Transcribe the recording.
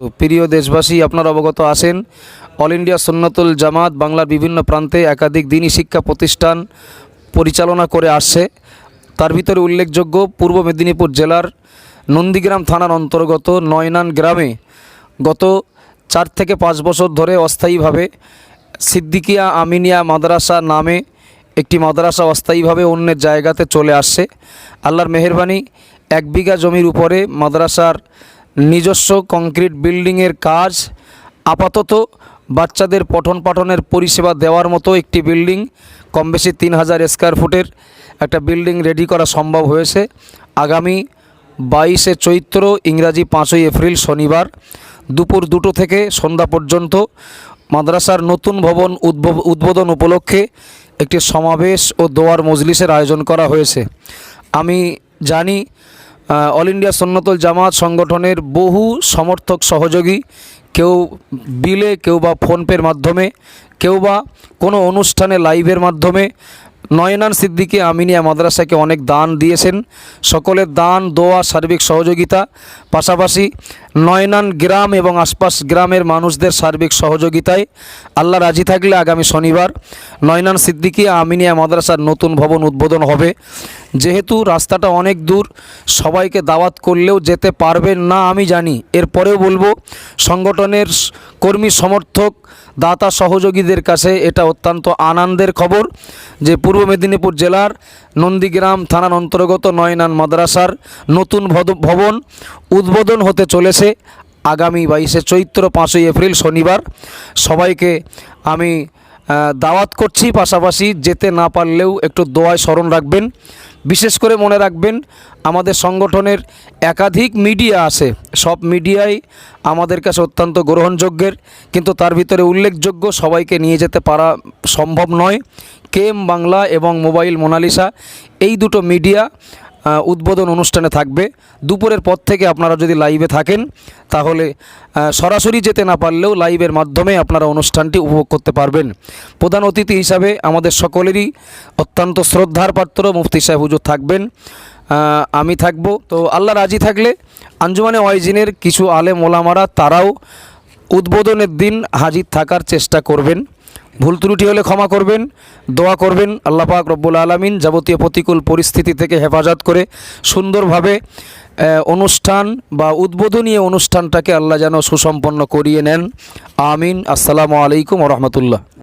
প্রিয় দেশবাসী, আপনারা অবগত আছেন, অল ইন্ডিয়া সুন্নতুল জামাত বাংলার বিভিন্ন প্রান্তে একাধিক দিনই শিক্ষা প্রতিষ্ঠান পরিচালনা করে আসছে। তার ভিতরে উল্লেখযোগ্য পূর্ব মেদিনীপুর জেলার নন্দীগ্রাম থানার অন্তর্গত নয়নান গ্রামে গত চার থেকে পাঁচ বছর ধরে অস্থায়ীভাবে সিদ্দিকিয়া আমিনিয়া মাদ্রাসা নামে একটি মাদ্রাসা অস্থায়ীভাবে অন্যের জায়গাতে চলে আসছে। আল্লাহর মেহরবানি, এক বিঘা জমির উপরে মাদ্রাসার নিজস্ব কংক্রিট বিল্ডিংয়ের কাজ, আপাতত বাচ্চাদের পঠন পাঠনের পরিষেবা দেওয়ার মতো একটি বিল্ডিং কম বেশি তিন হাজার স্কোয়ার ফুটের একটা বিল্ডিং রেডি করা সম্ভব হয়েছে। আগামী বাইশে চৈত্র, ইংরাজি পাঁচই এপ্রিল, শনিবার দুপুর দুটো থেকে সন্ধ্যা পর্যন্ত মাদ্রাসার নতুন ভবন উদ্বোধন উপলক্ষে একটি সমাবেশ ও দোয়ার মজলিসের আয়োজন করা হয়েছে। আমি জানি অল ইন্ডিয়া সন্ন্যতল জামাত সংগঠনের বহু সমর্থক সহযোগী, কেউ বিলে, কেউ বা ফোনপের মাধ্যমে, কেউ বা কোনো অনুষ্ঠানে, লাইভের মাধ্যমে নয়নান সিদ্দিকি আমিনিয়া মাদ্রাসাকে অনেক দান দিয়েছেন। সকলের দান, দোয়া, সার্বিক সহযোগিতা। পাশাপাশি নয়নান গ্রাম এবং আশপাশ গ্রামের মানুষদের সার্বিক সহযোগিতায় আল্লাহ রাজি থাকলে আগামী শনিবার নয়নান সিদ্দিকি আমিনিয়া মাদ্রাসার নতুন ভবন উদ্বোধন হবে। যেহেতু রাস্তাটা অনেক দূর, সবাইকে দাওয়াত করলেও যেতে পারবেন না আমি জানি। এরপরেও বলব, সংগঠনের কর্মী সমর্থক, দাতা সহযোগীদের কাছে এটা অত্যন্ত আনন্দের খবর যে পূর্ব মেদিনীপুর জেলার নন্দীগ্রাম থানার অন্তর্গত নয়নান মাদ্রাসার নতুন ভবন উদ্বোধন হতে চলেছে আগামী বাইশে চৈত্র, পাঁচই এপ্রিল শনিবার। সবাইকে আমি দাওয়াত করছি, পাশাপাশি যেতে না পারলেও একটু দোয়ায় স্মরণ রাখবেন। বিশেষ করে মনে রাখবেন, আমাদের সংগঠনের একাধিক মিডিয়া আছে। সব মিডিয়াই আমাদের কাছে অত্যন্ত গ্রহণযোগ্যের, কিন্তু তার ভিতরে উল্লেখযোগ্য সবাইকে নিয়ে যেতে পারা সম্ভব নয়। কেম বাংলা এবং মোবাইল মোনালিসা, এই দুটো মিডিয়া উদ্বোধন অনুষ্ঠানে থাকবে। দুপুরের পর থেকে আপনারা যদি লাইভে থাকেন, তাহলে সরাসরি যেতে না পারলেও লাইভের মাধ্যমে আপনারা অনুষ্ঠানটি উপভোগ করতে পারবেন। প্রধান অতিথি হিসাবে আমাদের সকলেরই অত্যন্ত শ্রদ্ধার পাত্র মুফতি সাহেব হুজুর থাকবেন। আমি থাকব। তো আল্লাহ রাজি থাকলে আঞ্জুমানে ওয়াইজিনের কিছু আলেম ওলামারা তারাও উদ্বোধনের দিন হাজির থাকার চেষ্টা করবেন। ভুল ত্রুটি হলে ক্ষমা করবেন, দোয়া করবেন, আল্লাহ পাক রব্বুল আলমিন যাবতীয় প্রতিকূল পরিস্থিতি থেকে হেফাজত করে সুন্দরভাবে অনুষ্ঠান বা উদ্বোধনী অনুষ্ঠানটাকে আল্লাহ যেন সুসম্পন্ন করিয়ে নেন। আমিন। আসসালামু আলাইকুম রহমতুল্লাহ।